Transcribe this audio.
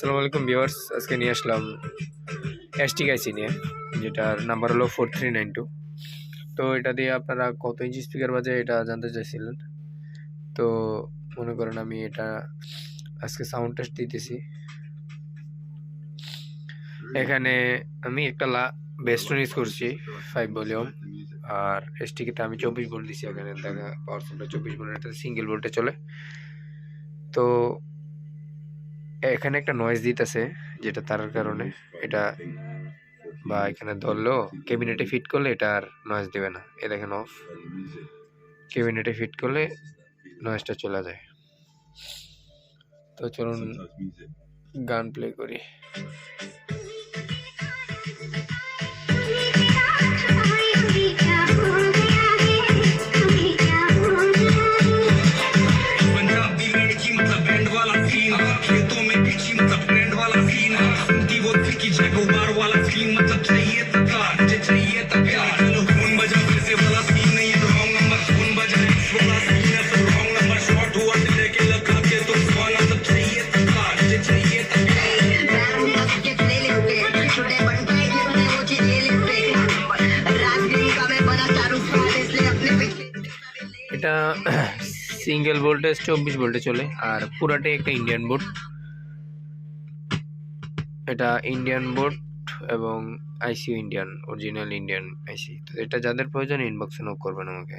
আসসালামু আলাইকুম ভিউয়ার্স, আজকে নিয়ে আসলাম এসটি গাইসি নিয়ে, যেটার নাম্বার হলো ফোর থ্রি নাইন টু তো এটা দিয়ে আপনারা কত ইঞ্চি স্পিকার বাজে এটা জানতে চাইছিলেন। তো মনে করেন আমি এটা আজকে সাউন্ড টেস্ট দিতেছি। এখানে আমি একটা লা বেস্টন ইউজ করছি ফাইভ ভলিউম আর এসটিকে আমি চব্বিশ ভোল্ট দিছি, এখানে দেখা পাওয়ার চব্বিশ ভোল্ট সিঙ্গেল ভোল্টে চলে। তো এখানে একটা নয়েজ দিতেছে, যেটা তার কারণে এটা বা এখানে ধরলেও কেবিনেটে ফিট করলে এটা আর নয়েজ দেবে না। এ দেখেন অফ ক্যাবিনেটে ফিট করলে নয়েজটা চলে যায়। তো চলুন গান প্লে করি। এটা সিঙ্গেল ভোল্টেজ চব্বিশ ভোল্টে চলে, আর পুরাটাই একটা ইন্ডিয়ান বোর্ড এটা ইন্ডিয়ান বোর্ড এবং IC Indian original Indian IC তো এটা যাদের প্রয়োজন ইনবক্সে নক করবেন আমাকে।